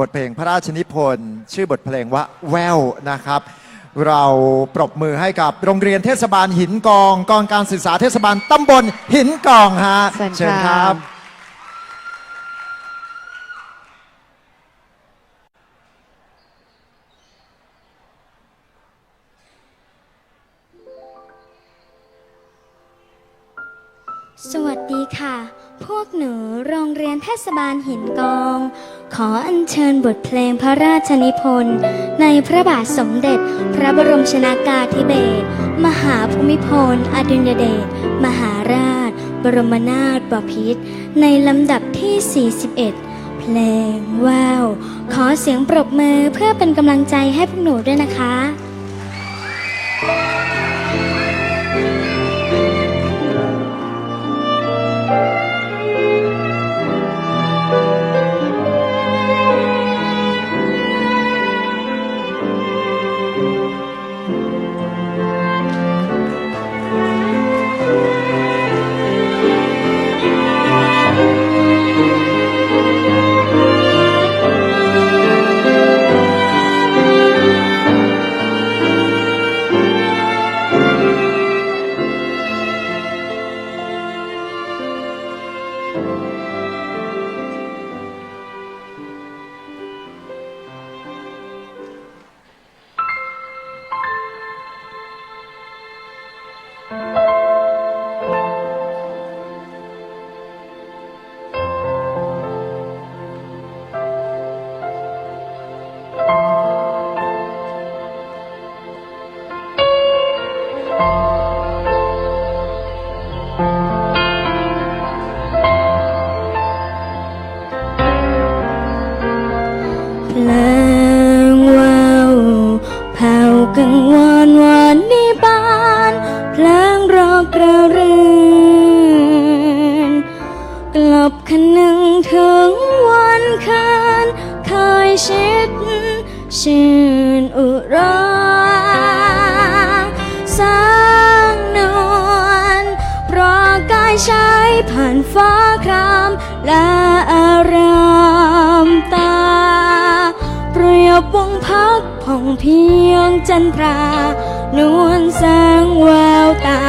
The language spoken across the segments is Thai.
บทเพลงพระราชนิพนธ์ชื่อบทเพลงว่าแววนะครับ เราปรบมือให้กับโรงเรียนเทศบาลหินกอง กองการศึกษาเทศบาลตำบลหินกองฮะเชิญเชิญค่ะครับ สวัสดีค่ะ พวกหนูโรงเรียนเทศบาลหินกอง ขออัญเชิญบทเพลงพระราชนิพนธ์ในพระบาทสมเด็จ พระบรมชนากาธิเบศรมหาภูมิพลอดุลยเดชมหาราช บรมนาถบพิตรในลำดับที่ 41 เพลงว้าว ขอเสียงปรบมือเพื่อเป็นกำลังใจให้พวกหนูด้วยนะคะ กังวานวานนิบานเพลงรอกกระรื่นกลับคันหนึ่งถึงวันคืนเคยชิดชื่นอุราสร้างนวลเพราะกายใช้ผ่านฟ้า เพียงจันทรานวลแสงแววตา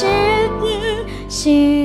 是你心。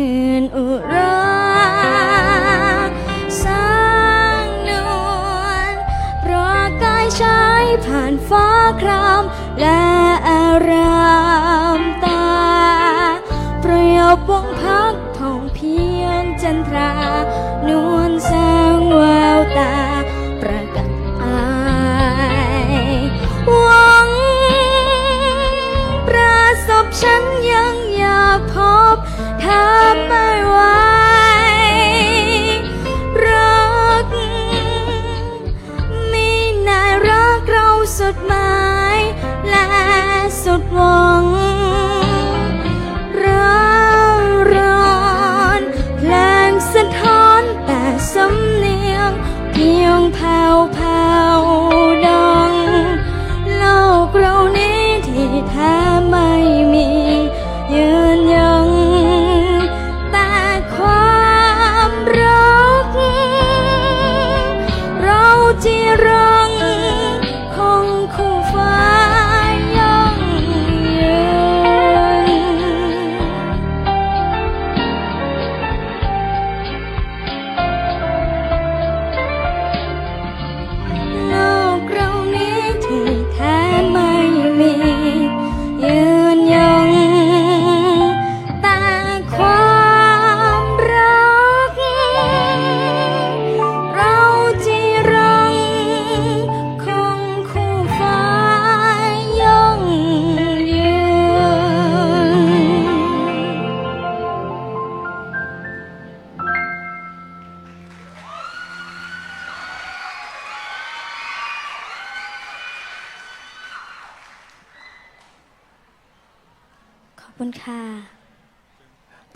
คุณค่ะ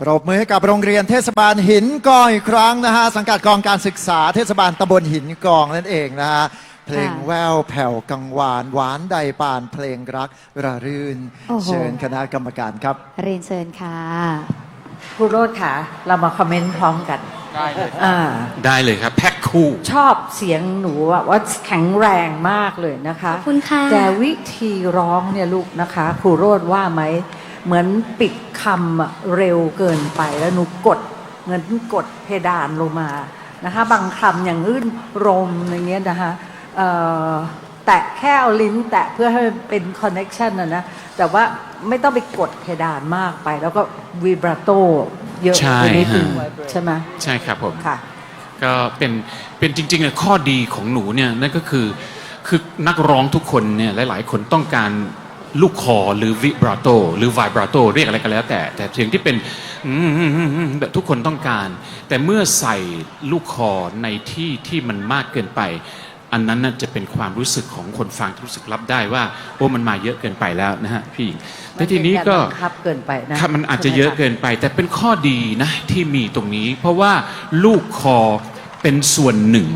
ปรบมือให้กับโรงเรียนเทศบาลหินกองอีกครั้งนะฮะสังกัดกองการศึกษาเทศบาลตำบลหินกองนั่นเองนะฮะเพลงแววแผ่วกังวานหวานใดปานเพลงรักระรื่น โอ้โห เชิญคณะกรรมการครับ เรียนเชิญค่ะครูโรดค่ะ เรามาคอมเมนต์พร้อมกันได้เลยอ่าได้เลยครับ แพ็คคู่ ชอบเสียงหนูอะว่าแข็งแรงมากเลยนะคะ ขอบคุณค่ะ แต่วิธีร้องเนี่ยลูกนะคะครูโรดว่าไหม เหมือนปิดคำอะเร็วเกินไปแล้วหนูกดเหมือนกดเพดานลงมานะคะบางคำอย่างอื่นรมอย่างเงี้ยนะคะเอ่อแตะแค่เอาลิ้นแตะเพื่อให้มันเป็นคอนเน็ชันนะนะแต่ว่าไม่ต้องไปกดเพดานมากไป แล้วก็วีบราโตเยอะใช่ไปนิดนึงฮะใช่ไหมใช่ครับผมค่ะก็เป็นเป็นจริงๆอะข้อดีของหนูเนี่ยนั่นก็คือคือนักร้องทุกคนเนี่ยหลาย ๆ คนต้องการ ลูกคอหรือวิบราโตหรือไวบราโตเรียกอะไรก็แล้ว แต่แต่เสียงที่เป็นอืมแบบทุกคนต้องการ แต่เมื่อใส่ลูกคอในที่ที่มันมากเกินไป อันนั้นน่ะจะเป็นความรู้สึกของคนฟังที่รู้สึกรับได้ว่า โอ้มันมาเยอะเกินไปแล้วนะฮะพี่หญิงแต่ทีนี้ก็มันเป็นารบังคับเกินไปนะครับมันอาจจะเยอะเกินไป แต่เป็นข้อดีนะที่มีตรงนี้ เพราะว่าลูกคอเป็นส่วนหนึ่ง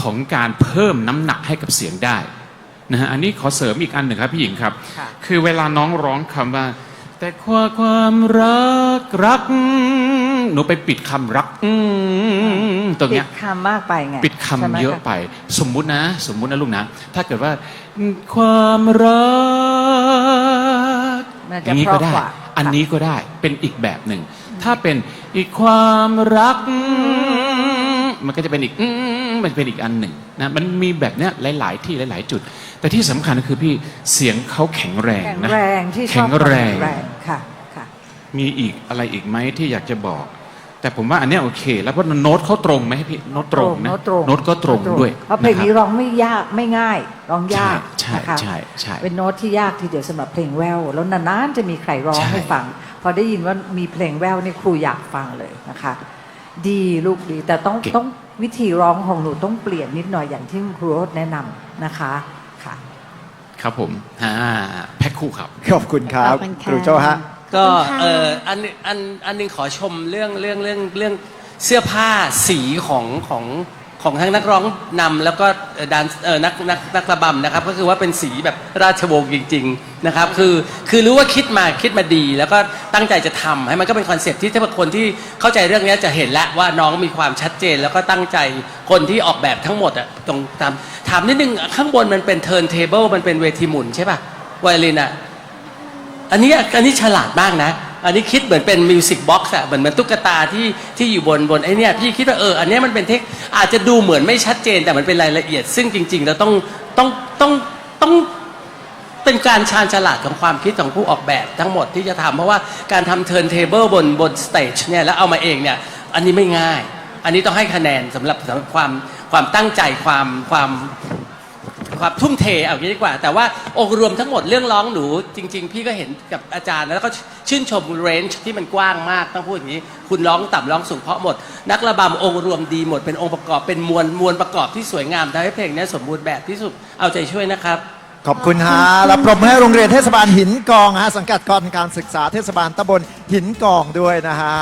ของการเพิ่มน้ำหนักให้กับเสียงได้ นะฮะอันนี้ขอเสริมอีกอันหนึ่งครับพี่หญิงครับค่ะคือเวลาน้องร้องคำว่า แต่ความความรักรัก หนูไปปิดคำรักอืมตรงปิเนี้ดยคำมากไปไงปิดคำใช่ไหมเยอะคไป สมมุตินะ สมมุตินะลูกนะ ถ้าเกิดว่า ความรักมันอจะย่างนี้เพก็ราะได้กว่าอันนี้ก็ได้เป็นอีกแบบหนึ่ง ถ้าเป็นอีกความรัก มันก็จะเป็นอีกอื มมันเป็นอีกอันหนึ่งนะมันมีแบบเนี้ยหลาย ๆ ที่หลาย ๆ จุด แต่ที่สำคัญก็คือพี่เสียงเขาแข็งแรงแข็งนะแรงที่ชแข็อบงความแรแข็งงแรงค่ะค่ะมีอีกอะไรอีกไหมที่อยากจะบอก แต่ผมว่าอันเนี้ยโอเค แล้วเพราะโน้ตเขาตรงไหมพี่โน้ตตรงนะโน้ตตรงโน้ตก็ตรงด้วยเพราะเพลงนี้นะครับร้องไม่ยากไม่ง่ายร้องยากใช่นะคะใช่ใช่เป็นโน้ตที่ยากทีเดียวสำหรับเพลงแววแล้วนานๆจะมีใครร้องใช่ให้ฟัง พอได้ยินว่ามีเพลงแววนี่ครูอยากฟังเลยนะคะ ดีลูกดีแต่ต้องต้อง วิธีร้องของหนูต้องเปลี่ยนนิดหน่อยอย่างที่ครูโรสแนะนำนะคะค่ะครับผมอ่าแพ็คคู่ครับ ขอบคุณครับขอบคุณค่ะ ครูโจฮะ ก็ขอบคุณค่ะ เอออันหนึ่งอันอันหนึงขอชมเรื่องเรื่องเรื่องเรื่องเสื้อผ้าสีของของ ของทั้งนักร้องนำแล้วก็ดานเออนักนักนักระบำนะครับ ก็คือว่าเป็นสีแบบราชวงศ์จริง ๆนะครับ คือคือรู้ว่าคิดมาคิดมาดี แล้วก็ตั้งใจจะทำให้มันก็เป็นคอนเซ็ปต์ที่ถ้าคนที่เข้าใจเรื่องนี้จะเห็นแล้วว่าน้องมีความชัดเจน แล้วก็ตั้งใจคนที่ออกแบบทั้งหมดอะตรงตามถามนิดนึงข้างบนมันเป็นเทิร์นเทเบิลมันเป็นเวทีหมุนใช่ป่ะไวโอลินอะอันนี้อันนี้ฉลาดมากนะ อันนี้คิดเหมือนเป็นมิวสิกบ็อกซ์อะเหมือนเหมือนตุ๊กตาที่ที่อยู่บนบนไอ้เนี่ยพี่คิดว่าเอออันนี้มันเป็นเทคอาจจะดูเหมือนไม่ชัดเจนแต่มันเป็นรายละเอียด ซึ่งจริงๆแล้วต้องต้องต้องต้องเป็นการชาญฉลาดของความคิดของผู้ออกแบบทั้งหมดที่จะทำเพราะว่าการทำเทิร์นเทเบิลบนบนสเตจเนี่ยแล้วเอามาเองเนี่ยอันนี้ไม่ง่าย อันนี้ต้องให้คะแนนสำหรับสำหรับความความตั้งใจความความ ความทุ่มเทเอาอย่างนี้ดีกว่า แต่ว่าองค์รวมทั้งหมดเรื่องร้องหนู จริง ๆ พี่ก็เห็นกับอาจารย์ แล้วก็ชื่นชมเรนจ์ที่มันกว้างมากต้องพูดอย่างนี้ คุณร้องต่ำร้องสูงเพราะหมด นักระบำองค์รวมดีหมดเป็นองค์ประกอบเป็นมวลมวลประกอบที่สวยงามทำให้เพลงนี้สมบูรณ์แบบที่สุดเอาใจช่วยนะครับ ขอบคุณฮะและปรบมือให้โรงเรียนเทศบาลหินกองฮะสังกัดกองการศึกษาเทศบาลตำบลหินกองด้วยนะฮะ